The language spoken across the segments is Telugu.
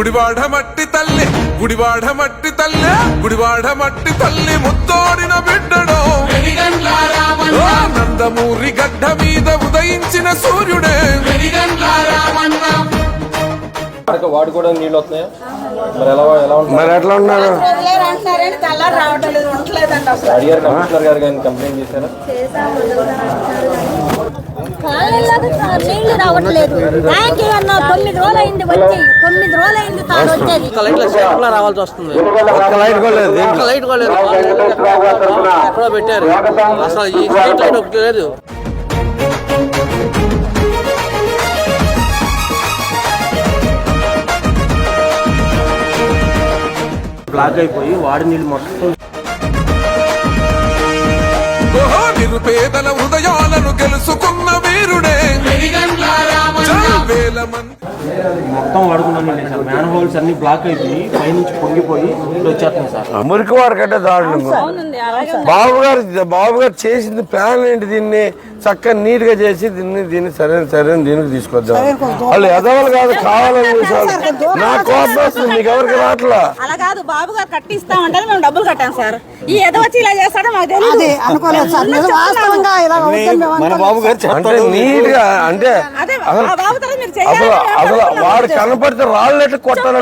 గుడివాడ మట్టి తల్లి గుడివాడ మట్టి తల్లి గుడివాడ మట్టి తల్లి ముత్తోడిన బిడ్డడో. నందమూరి గడ్డ మీద ఉదయించిన సూర్యుడే. వరకు వాడుకోవడానికి నీళ్ళు వస్తున్నాయా? మరి ఎలా ఎలా మరి ఎట్లా ఉన్నారు? అడిగారు కమిషనర్ గారు కానీ కంప్లైంట్ చేశారా? నీళ్ళు రావట్లేదు. ట్యాంక్ అన్న తొమ్మిది రోజులు అయింది వచ్చి తొమ్మిది రోజులు అయింది తాను వచ్చేది. ఒక్క లైట్లో రావాల్సి వస్తుంది. లైట్ ఎక్కడో పెట్టారు. అసలు ఈ స్ట్రీట్ లైట్ ఒకటి లేదు. బ్లాక్ అయిపోయి వాడి నీళ్ళు మొత్తం నిరుపేదల హృదయాలను గెలుచుకున్న వీరుడే. మొత్తం వాడుకున్నాం నీళ్ళు సార్. మ్యాన్ హోల్స్ అన్ని బ్లాక్ అయిపోయి పైనుంచి పొంగిపోయి ఇప్పుడు వచ్చేస్తున్నాయి సార్. మురికి వారు కంటే దారుణం. బాబు గారు బాబు గారు చేసింది ప్లాన్ ఏంటి? దీన్ని చక్కగా నీట్గా చేసి దీన్ని దీన్ని సరైన సరైన దీనికి తీసుకొద్దాం. వాళ్ళు ఎదవలు కాదు కావాలని చూసారు నా కోపం వస్తుంది మీకు ఎవరికి రావట్లా? అలా కాదు బాబు గారు కట్టిస్తామంటే మేము డబ్బులు కట్టాం సార్. ఈ ఏదో వచ్చి ఇలా చేస్తాడో మాకు తెలియదు అనుకోలేదు సార్. నిజం వాస్తవంగా ఇలా అవుతుంది మేము మన బాబు గారు అంటే నీట్గా అంటే అదే అసలు ఆ బాబు తర్వాత మీరు అసలు చేయాలి అసలు వాడు కనపడితే రాళ్ళు ఎట్లా మీరు? కొట్టాలి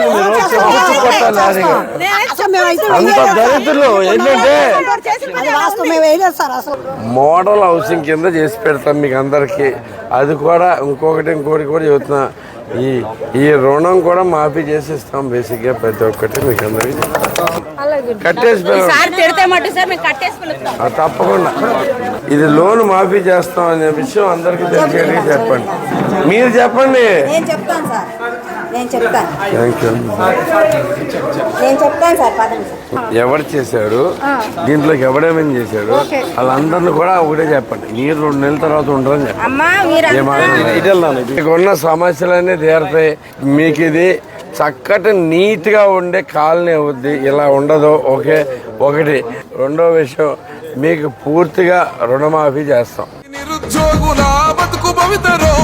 అది అసలు మేమైతే అంత దరిద్రులు ఏంటంటే అది వాస్తవం. మేము వేయలేదు సార్ అసలు. మోడల్ హౌసింగ్ కింద చేసి పెడతాం మీకు అందరికి. అది కూడా ఇంకొకటి ఇంకోటి కూడా చెబుతున్నా. ఈ ఈ రుణం కూడా మాఫీ చేసి ఇస్తాం బేసిక్గా ప్రతి ఒక్కటి మీకు అందరికి. కట్టేసి తప్పకుండా. ఇది లోన్ మాఫీ చేస్తాం అనే విషయం అందరికి తెలిసేది చెప్పండి. మీరు చెప్పండి. ఎవరు చేశాడు దీంట్లోకి ఎవడేమని చేశాడు వాళ్ళందరిని కూడా ఒకటే చెప్పండి. మీరు రెండు నెలల తర్వాత ఉండరని చెప్పండి. అమ్మా మీరు మీకు ఉన్న సమస్యలన్నీ తీరుతాయి. మీకు ఇది చక్కటి నీట్గా ఉండే కాలనీ అవుద్ది. ఇలా ఉండదు. ఓకే? ఒకటి. రెండో విషయం మీకు పూర్తిగా రుణమాఫీ చేస్తాం. నిరుద్యోగుల బతుకు భవితరో